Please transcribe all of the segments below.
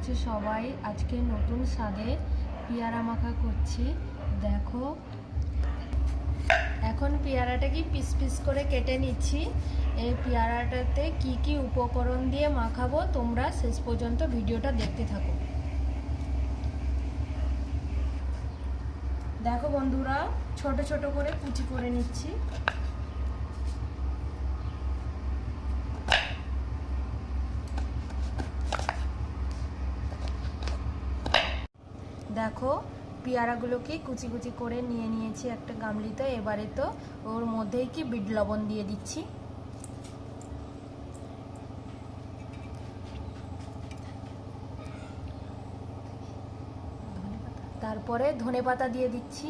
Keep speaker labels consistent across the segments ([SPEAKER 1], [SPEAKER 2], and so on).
[SPEAKER 1] আছো সবাই। আজকে নতুন স্বাদে পেয়ারা মাখা করছি। দেখো। এখন পেয়ারাটাকে পিস পিস করে কেটে নিচ্ছি। এই পেয়ারাটাতে কি কি উপকরণ দিয়ে মাখাবো তোমরা শেষ পর্যন্ত ভিডিওটা দেখতে থাকো। দেখো বন্ধুরা, ছোট ছোট করে কুচি করে নিচ্ছি। দেখো, পেয়ারাগুলোকে কুচি কুচি করে নিয়ে নিয়েছি একটা গামলিতে। এবারে তো ওর মধ্যেই কি বিট লবণ দিয়ে দিচ্ছি। তারপরে ধনে পাতা দিয়ে দিচ্ছি।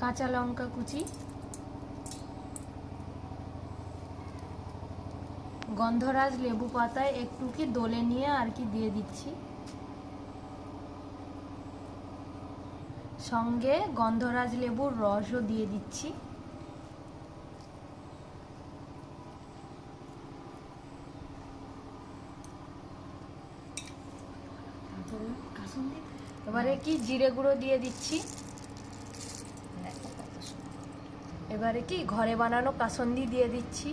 [SPEAKER 1] কাঁচা লঙ্কা কুচি। গন্ধরাজ লেবু পাতায় একটু কি দোলে নিয়ে আর কি দিয়ে দিচ্ছি। সঙ্গে গন্ধরাজ লেবুর রসও দিয়ে দিচ্ছি। এবারে কি জিরে গুঁড়ো দিয়ে দিচ্ছি? এবারে কি ঘরে বানানো কাসন্দি দিয়ে দিচ্ছি।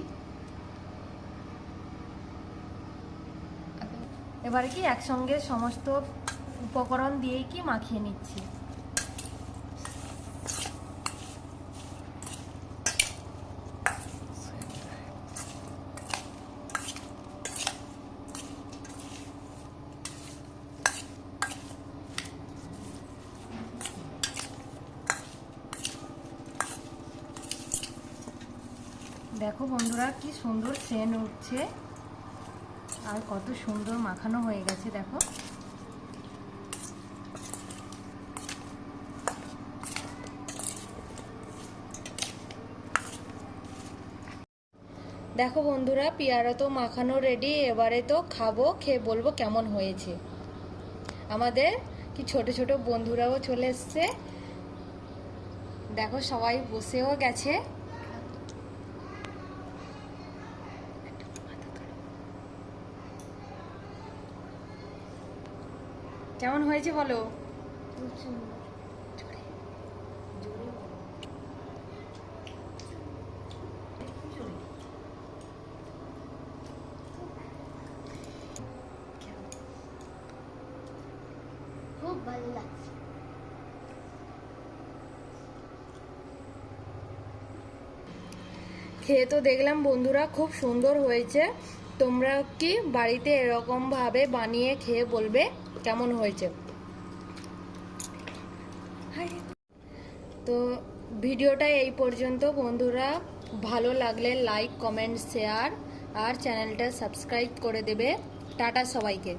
[SPEAKER 1] এবারে কি একসঙ্গে সমস্ত উপকরণ দিয়েই কি মাখিয়ে নিচ্ছি? দেখো বন্ধুরা, কি সুন্দর সেন উঠছে। আর কত সুন্দর মাখানো হয়ে গেছে, দেখো। দেখো বন্ধুরা, পেয়ারা তো মাখানো রেডি এবারে তো খাব, খেয়ে বলব কেমন হয়েছে। আমাদের কি ছোট ছোট বন্ধুরাও চলে এসছে। দেখো সবাই বসেও গেছে। কেমন হয়েছে বলো?
[SPEAKER 2] খুব ভালো লাগছে।
[SPEAKER 1] খেয়ে তো দেখলাম বন্ধুরা খুব সুন্দর হয়েছে। তোমরা কি বাড়িতে এরকমভাবে বানিয়ে খেয়ে বলবে কেমন হয়েছে। তো ভিডিওটা এই পর্যন্ত। বন্ধুরা, ভালো লাগলে লাইক কমেন্ট শেয়ার আর চ্যানেলটা সাবস্ক্রাইব করে দেবে। টাটা সবাইকে।